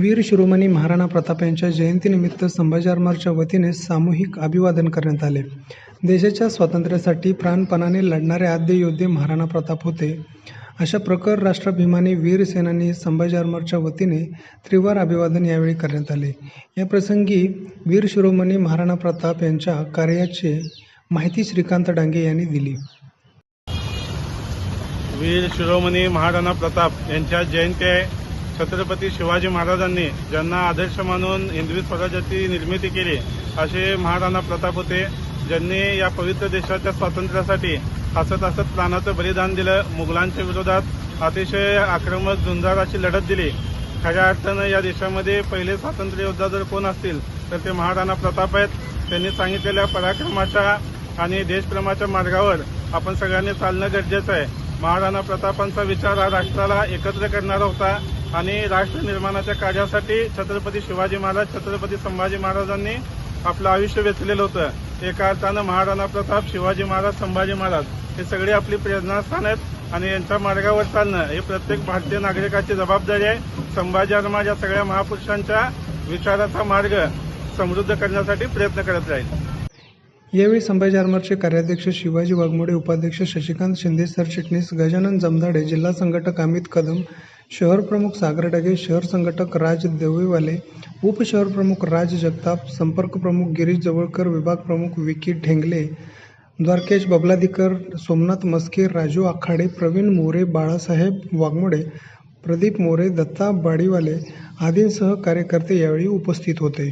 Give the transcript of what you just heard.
वीर शिरोमणी महाराणा प्रताप यांच्या जयंतीनिमित्त संभाजी आरमारच्या वतीने सामूहिक अभिवादन करण्यात आले. देशाच्या स्वातंत्र्यासाठी प्राणपणाने लढणारे आद्य योद्धे महाराणा प्रताप होते. अशा प्रखर राष्ट्राभिमानी वीर सेनानी संभाजी आरमारच्या वतीने त्रिवार अभिवादन यावेळी करण्यात आले. या प्रसंगी वीर शिरोमणी महाराणा प्रताप यांच्या कार्याची माहिती श्रीकांत डांगे यांनी दिली. वीर शिरोमणी महाराणा प्रताप यांच्या जयंती छत्रपती शिवाजी महाराजांनी ज्यांना आदर्श मानून हिंदवी स्वराज्याची निर्मिती केली असे महाराणा प्रताप होते ज्यांनी या पवित्र देशाच्या स्वातंत्र्यासाठी हसत हसत प्राणाचं बलिदान दिलं. मुघलांच्या विरोधात अतिशय आक्रमक झुंजार अशी लढत दिली. खऱ्या अर्थानं या देशामध्ये पहिले स्वातंत्र्य योद्धा जर कोण असतील तर ते महाराणा प्रताप आहेत. त्यांनी सांगितलेल्या पराक्रमाच्या आणि देशप्रेमाच्या मार्गावर आपण सगळ्यांनी चालणं गरजेचं आहे. महाराणा प्रतापांचा विचार हा राष्ट्राला एकत्र करणारा होता आणि राष्ट्र निर्माणाच्या कार्यासाठी छत्रपती शिवाजी महाराज छत्रपती संभाजी महाराजांनी आपलं आयुष्य वेचलेलं होतं. एका अर्थानं महाराणा प्रताप शिवाजी महाराज संभाजी महाराज हे सगळे आपली प्रेरणास्थान आहेत आणि यांच्या मार्गावर चालणं हे प्रत्येक भारतीय नागरिकाची जबाबदारी आहे. संभाजी महाराज या सगळ्या महापुरुषांच्या विचाराचा मार्ग समृद्ध करण्यासाठी प्रयत्न करत राहील. यावेळी संभाजी आरमारचे कार्याध्यक्ष शिवाजी वाघमोडे उपाध्यक्ष शशिकांत शिंदे सरचिटणीस गजानन जमदाडे जिल्हा संघटक अमित कदम शहर प्रमुख सागर डगे शहर संघटक राज देवईवाले उपशहर प्रमुख राज जगताप संपर्क प्रमुख गिरीश जवळकर विभाग प्रमुख विकी ठेंगले द्वारकेश बबलाधिकर सोमनाथ मस्के राजू आखाडे प्रवीण मोरे बाळासाहेब वाघमोडे प्रदीप मोरे दत्ता बाडीवाले आदींसह कार्यकर्ते यावेळी उपस्थित होते.